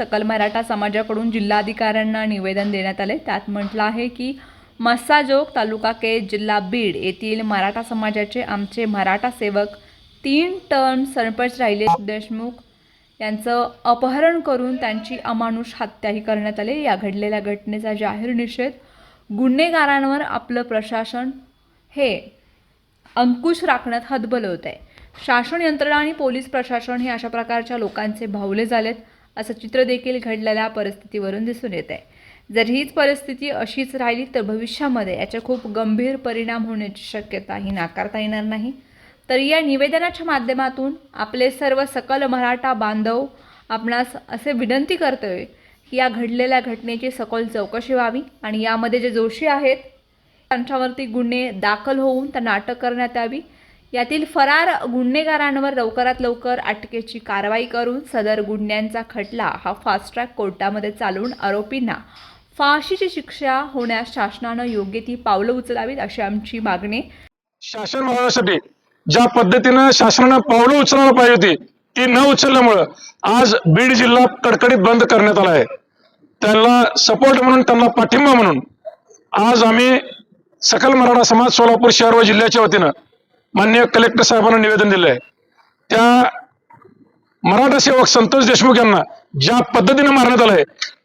सकल मराठा समाजाकडून जिल्हाधिकाऱ्यांना निवेदन देण्यात आले. त्यात म्हटलं आहे की मस्साजोग तालुका के जिल्हा बीड येथील मराठा समाजाचे आमचे मराठा सेवक तीन टर्म सरपंच राहिले देशमुख यांचं अपहरण करून त्यांची अमानुष हत्याही करण्यात आली. या घडलेल्या घटनेचा जाहीर निषेध गुन्हेगारांवर आपलं प्रशासन हे अंकुश राखण्यात हतबल होत आहे शासन यंत्रणा आणि पोलीस प्रशासन हे अशा प्रकारच्या लोकांचे भावले झालेत. असं चित्र देखील घडलेल्या परिस्थितीवरून दिसून येत आहे. जर हीच परिस्थिती अशीच राहिली तर भविष्यामध्ये याचे खूप गंभीर परिणाम होण्याची शक्यता ही नाकारता येणार नाही. तर या निवेदनाच्या माध्यमातून आपले सर्व सकल मराठा बांधव आपणास असे विनंती करतोय की या घडलेल्या घटनेची सखोल चौकशी व्हावी आणि यामध्ये जे जोशी आहेत त्यांच्यावरती गुन्हे दाखल होऊन त्यांना अटक करण्यात यावी. यातील फरार गुन्हेगारांवर लवकरात लवकर अटकेची कारवाई करून सदर गुन्ह्यांचा खटला हा फास्ट ट्रॅक कोर्टामध्ये चालवून आरोपींना फाशीची शिक्षा होण्यास शासनानं योग्य ती पावलं उचलावीत अशी आमची मागणी. शासन होण्यासाठी ज्या पद्धतीनं शासनानं पावलं उचलायला पाहिजे होती ती न उचलल्यामुळं आज बीड जिल्हा कडकडीत बंद करण्यात आला आहे. त्यांना सपोर्ट म्हणून त्यांना पाठिंबा म्हणून आज आम्ही सकल मराठा समाज सोलापूर शहर व जिल्ह्याच्या वतीनं माननीय कलेक्टर साहेबांना निवेदन दिलं आहे त्या मराठा सेवक संतोष देशमुख यांना ज्या पद्धतीने मारण्यात आलंय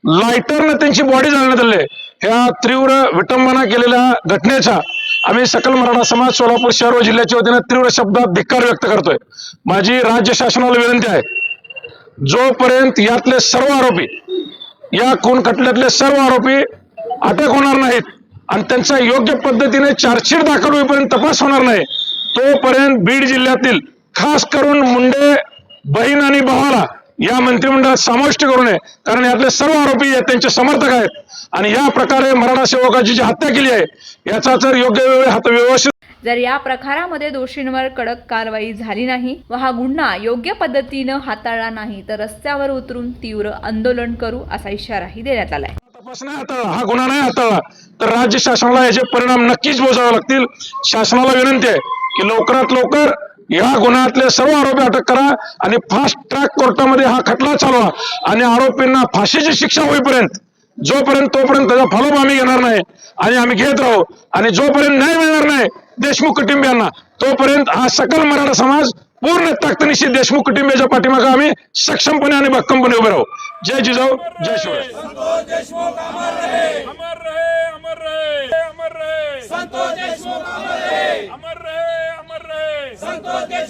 लायटरनं त्यांची बॉडी जाळण्यात आली आहे. ह्या तीव्र विटंबना केलेल्या घटनेचा आम्ही सकल मराठा समाज सोलापूर शहर व जिल्ह्याच्या वतीनं तीव्र शब्दात धिक्कार व्यक्त करतोय माझी राज्य शासनाला विनंती आहे जोपर्यंत यातले सर्व आरोपी या खून खटल्यातले सर्व आरोपी अटक होणार नाहीत आणि त्यांचा योग्य पद्धतीने चार्जशीट दाखल होईपर्यंत तपास होणार नाही तोपर्यंत बीड जिल्ह्यातील खास करून मुंडे बहीण आणि भावाला या मंत्रिमंडळात समाविष्ट करू नये. कारण यातले सर्व आरोपी हे त्यांचे समर्थक आहेत. आणि या प्रकारे मराठा सेवकाची जी हत्या केली आहे याचा जर योग्य वेळी हात व्यवस्थित जर या प्रकारामध्ये दोषींवर कडक कारवाई झाली नाही व हा गुन्हा योग्य पद्धतीनं हाताळला नाही तर रस्त्यावर उतरून तीव्र आंदोलन करू असा इशाराही देण्यात आलाय. तपास नाही हाताळला हा गुन्हा नाही हाताळला तर राज्य शासनाला याचे परिणाम नक्कीच मोजावे लागतील. शासनाला विनंती आहे की लवकरात लवकर या गुन्ह्यातले सर्व आरोपी अटक करा आणि फास्ट ट्रॅक कोर्टामध्ये हा खटला चालवा. आणि आरोपींना फाशीची शिक्षा होईपर्यंत जोपर्यंत तोपर्यंत त्याचा फॉलोअप आम्ही घेणार नाही आणि आम्ही घेत राहू. आणि जोपर्यंत न्याय मिळणार नाही देशमुख कुटुंबियांना तोपर्यंत हा सकल मराठा समाज पूर्ण ताकदनिशी देशमुख कुटुंबियाच्या पाठीमागे आम्ही सक्षमपणे आणि भक्कमपणे उभे राहू. जय जिजाऊ जय शिवराय संतोष देशमुख अमर रहे अमर रहे अमर रहे अमर रहे संतोष देशमुख अमर रहे अमर रहे अमर रहे संतोष देशमुख अमर रहे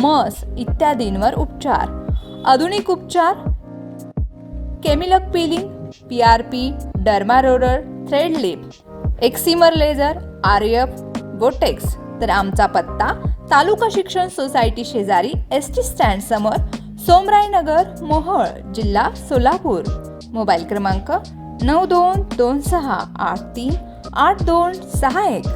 मस इत्यादींवर उपचार. आधुनिक उपचार केमिलक peeling P R P derma roller thread lift excimer laser R F botox तर आमचा पत्ता तालुका शिक्षण सोसायटी शेजारी एस टी स्टँड समोर सोमरायनगर मोहोळ जिल्हा सोलापूर. मोबाईल क्रमांक नऊ दोन दोन सहा आठ तीन आठ दोन सहा एक.